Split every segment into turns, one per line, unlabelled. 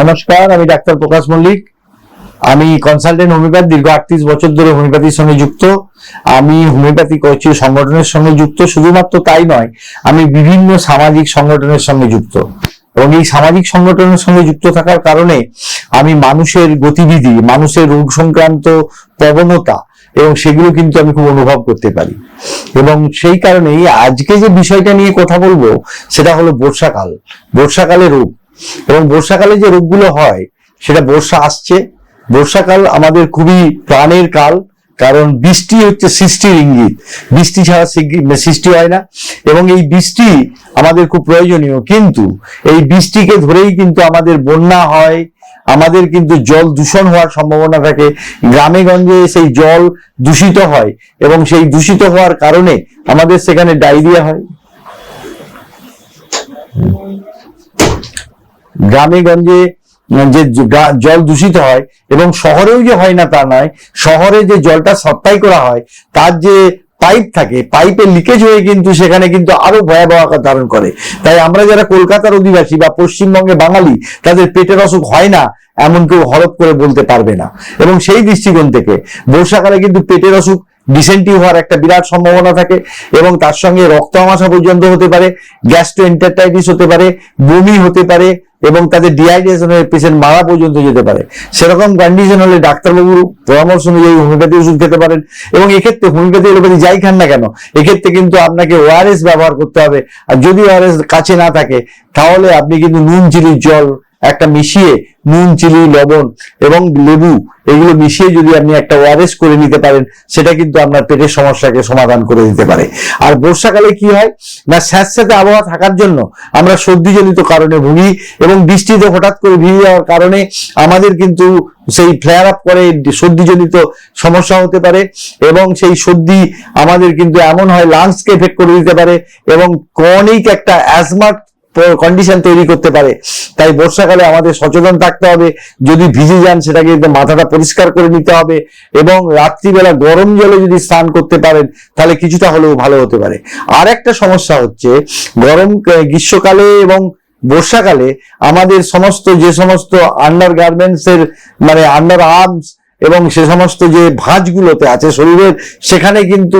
নমস্কার, আমি ডাক্তার প্রকাশ মল্লিক। আমি কনসালটেন্ট হোমিওপ্যাথ দীর্ঘ আটত্রিশ বছর ধরে হোমিওপ্যাথির সঙ্গে যুক্ত। আমি হোমিওপ্যাথি করছি সংগঠনের সঙ্গে যুক্ত, শুধুমাত্র তাই নয়, আমি বিভিন্ন সামাজিক সংগঠনের সঙ্গে যুক্ত। এবং এই সামাজিক সংগঠনের সঙ্গে যুক্ত থাকার কারণে আমি মানুষের গতিবিধি, মানুষের রোগ সংক্রান্ত প্রবণতা এবং সেগুলো কিন্তু আমি খুব অনুভব করতে পারি। এবং সেই কারণেই আজকে যে বিষয়টা নিয়ে কথা বলব, সেটা হলো বর্ষাকাল। বর্ষাকালে রোগ। এবং বর্ষাকালে যে রোগগুলো হয়, সেটা বর্ষা আসছে। বর্ষাকাল আমাদের খুবই প্রাণের কাল, কারণ বৃষ্টি হচ্ছে সৃষ্টির ইঙ্গিত। বৃষ্টি ছাড়া সৃষ্টি হয় না। এবং এই বৃষ্টি আমাদের খুব প্রয়োজনীয়। কিন্তু এই বৃষ্টিকে ধরেই কিন্তু আমাদের বন্যা হয়, আমাদের কিন্তু জল দূষণ হওয়ার সম্ভাবনা থাকে। গ্রামে গঞ্জে সেই জল দূষিত হয় এবং সেই দূষিত হওয়ার কারণে আমাদের সেখানে ডায়রিয়া হয়। গ্রামে গঞ্জে যে জল দূষিত হয় এবং শহরেও যে হয় না তা নয়, শহরে যে জলটা সাপ্লাই করা হয়, তার যে পাইপ থাকে পাইপের লিকেজ হয়ে কিন্তু সেখানে কিন্তু আরও ভয়াবহ আকার ধারণ করে। তাই আমরা যারা কলকাতার অধিবাসী বা পশ্চিমবঙ্গে বাঙালি, তাদের পেটের অসুখ হয় না, এমন কেউ হরপ করে বলতে পারবে না। এবং সেই দৃষ্টিকোণ থেকে, বর্ষাকালে কিন্তু পেটের অসুখ ডিসেন্টি হওয়ার একটা বিরাট সম্ভাবনা থাকে এবং তার সঙ্গে রক্ত আমাশা পর্যন্ত হতে পারে গ্যাস্ট্রো এন্টারটাইটিস হতে পারে, বমি হতে পারে এবং তাদের ডিহাইড্রেশনের পেশেন্ট মারা পর্যন্ত যেতে পারে। সেরকম কন্ডিশন হলে ডাক্তারবাবুর পরামর্শ অনুযায়ী হোমিওপ্যাথি ওষুধ খেতে পারেন এবং এক্ষেত্রে হোমিওপ্যাথি এলোপ্যাথি যাই খান না কেন, এক্ষেত্রে কিন্তু আপনাকে ওআরএস ব্যবহার করতে হবে। আর যদি ওআরএস কাছে না থাকে, তাহলে আপনি কিন্তু নুন চিনির জল একটা মিশিয়ে নুন, চিনি, লবণ এবং লেবু এগুলো মিশিয়ে যদি আপনি একটা ওয়ারেস করে নিতে পারেন, সেটা কিন্তু আপনার পেটের সমস্যাকে সমাধান করে দিতে পারে। আর বর্ষাকালে কি হয়? না, স্যাঁতস্যাঁতে আবহাওয়া থাকার জন্য আমরা সর্দিজনিত কারণে ভুগি এবং বৃষ্টিতে হঠাৎ করে ভিজে যাওয়ার কারণে আমাদের কিন্তু সেই ফ্লেয়ার আপ করে, সর্দিজনিত সমস্যা হতে পারে এবং সেই সর্দি আমাদের কিন্তু এমন হয় লাংসকে এফেক্ট করে দিতে পারে এবং ক্রনিক একটা অ্যাজমার কন্ডিশন তৈরি করতে পারে। তাই বর্ষাকালে আমাদের সচেতন থাকতে হবে। যদি ভিজে যান, সেটাকে মাথাটা পরিষ্কার করে নিতে হবে এবং রাত্রিবেলা গরম জলে যদি স্নান করতে পারেন, তাহলে কিছুটা হলেও ভালো হতে পারে। আর একটা সমস্যা হচ্ছে, গরম গ্রীষ্মকালে এবং বর্ষাকালে আমাদের সমস্ত, যে সমস্ত আন্ডার গার্মেন্টস এর মানে আন্ডার আর্মস এবং সে সমস্ত যে ভাঁজগুলোতে আছে শরীরের, সেখানে কিন্তু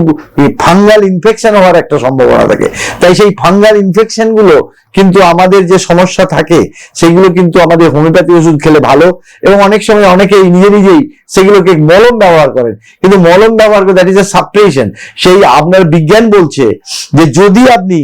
ফাঙ্গাল ইনফেকশন হওয়ার একটা সম্ভাবনা থাকে। তাই সেই ফাঙ্গাল ইনফেকশনগুলো কিন্তু আমাদের যে সমস্যা থাকে, সেগুলো কিন্তু আমাদের হোমিওপ্যাথি ওষুধ খেলে ভালো। এবং অনেক সময় অনেকেই নিজে নিজেই সেগুলোকে মলম ব্যবহার করেন। কিন্তু মলম ব্যবহার করে দ্যাট ইজ এ সাপ্রেশন সেই আপনার বিজ্ঞান বলছে যে যদি আপনি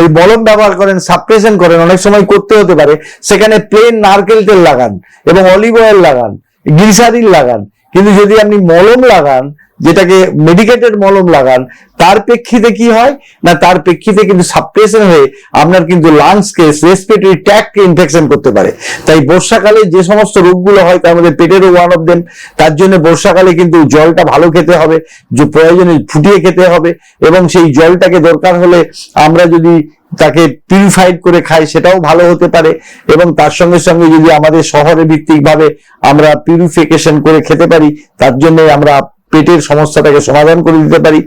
ওই মলম ব্যবহার করেন সাপ্রেশন করেন, অনেক সময় করতে হতে পারে। সেখানে প্লেন নারকেল তেল লাগান এবং অলিভ অয়েল লাগান গ্লিসারিন লাগান। কিন্তু যদি আপনি মলম লাগান যেটাকে মেডিকেটেড মলম লাগান, তার প্রেক্ষিতে কি হয়? না, তার প্রেক্ষিতে কিন্তু সাপ্রেশন হয়ে আপনার কিন্তু লাংসকে রেসপিরেটরি ট্যাককে ইনফেকশন করতে পারে। তাই বর্ষাকালে যে সমস্ত রোগগুলো হয়, তার মধ্যে পেটেরও ওয়ান অফ দেম তার জন্য বর্ষাকালে কিন্তু জলটা ভালো খেতে হবে, যে প্রয়োজনে ফুটিয়ে খেতে হবে, এবং সেই জলটাকে দরকার হলে আমরা যদি তাকে পিউরিফাইড করে খাই, সেটাও ভালো হতে পারে, এবং তার সঙ্গে সঙ্গে যদি আমাদের শহরে ভিত্তিক ভাবে আমরা পিউরিফিকেশন করে খেতে পারি, তার জন্য আমরা পেটের সমস্যাটাকে সমাধান করে দিতে পারি।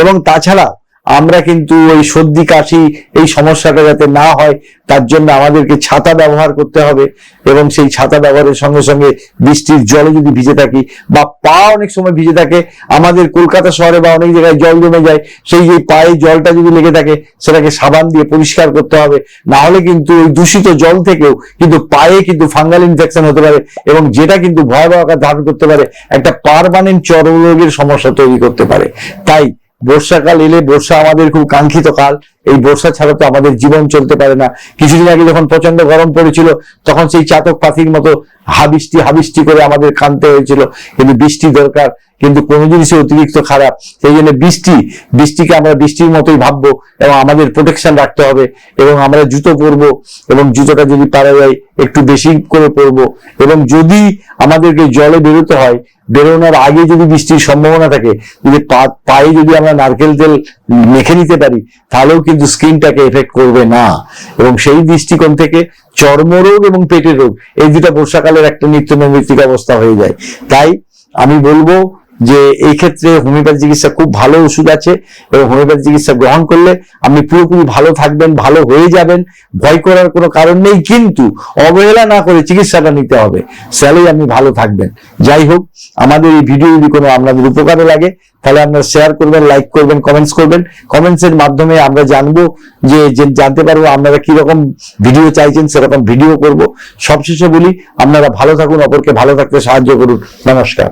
এবং তাছাড়া আমরা কিন্তু ওই সর্দি, কাশি, এই সমস্যাটা যাতে না হয়, তার জন্য আমাদেরকে ছাতা ব্যবহার করতে হবে এবং সেই ছাতা ব্যবহারের সঙ্গে সঙ্গে বৃষ্টির জলে যদি ভিজে থাকি বা পা অনেক সময় ভিজে থাকে, আমাদের কলকাতা শহরে বা অনেক জায়গায় জল জমে যায়, সেই যে পায়ে জলটা যদি লেগে থাকে, সেটাকে সাবান দিয়ে পরিষ্কার করতে হবে। না হলে কিন্তু ওই দূষিত জল থেকেও কিন্তু পায়ে কিন্তু ফাঙ্গাল ইনফেকশন হতে পারে এবং যেটা কিন্তু ভয়াবহ আকার ধারণ করতে পারে, একটা পারমানেন্ট চর্মরোগের সমস্যা তৈরি করতে পারে। তাই বর্ষাকাল এলে বর্ষা আমাদের খুব কাঙ্ক্ষিত কাল। এই বর্ষা ছাড়া তো আমাদের জীবন চলতে পারে না। কিছুদিন আগে যখন প্রচণ্ড গরম পড়েছিল, তখন সেই চাতক পাখির মতো হাবৃষ্টি হাবৃষ্টি করে আমাদের কানতে হয়েছিল। কিন্তু বৃষ্টি দরকার, কিন্তু কোনো জিনিসই অতিরিক্ত খারাপ। সেই জন্য বৃষ্টি, বৃষ্টিকে আমরা বৃষ্টির মতোই ভাববো এবং আমাদের প্রোটেকশন রাখতে হবে এবং আমরা জুতো পরবো এবং জুতোটা যদি পারা যায় একটু বেশি করে পরবো এবং যদি আমাদেরকে জলে বেরোতে হয় বেরোনোর আগে যদি বৃষ্টির সম্ভাবনা থাকে, যদি পায়ে যদি আমরা নারকেল তেল মেখে নিতে পারি, তাহলেও কিন্তু স্কিনটাকে এফেক্ট করবে না। এবং সেই দৃষ্টিকোণ থেকে চর্মরোগ এবং পেটের রোগ, এই দুটা বর্ষাকালের একটা নিত্য নৈমিত্তিক অবস্থা হয়ে যায়। তাই আমি বলব যে এই ক্ষেত্রে হোমিওপ্যাথি চিকিৎসা খুব ভালো ওষুধ আছে এবং হোমিওপ্যাথি চিকিৎসা গ্রহণ করলে আপনি পুরোপুরি ভালো থাকবেন, ভালো হয়ে যাবেন, ভয় করার কোনো কারণ নেই, কিন্তু অবহেলা না করে চিকিৎসাটা নিতে হবে। স্যালেই আপনি ভালো থাকবেন। যাই হোক, আমাদের এই ভিডিও যদি কোনো আপনাদের উপকারে লাগে, তাহলে আপনারা শেয়ার করবেন লাইক করবেন কমেন্টস করবেন। কমেন্টস এর মাধ্যমে আমরা জানব যে জানতে পারব আপনারা কি রকম ভিডিও চাইছেন, সেরকম ভিডিও করব। সবশেষে বলি, আপনারা ভালো থাকুন, অপরকে ভালো থাকতে সাহায্য করুন। নমস্কার।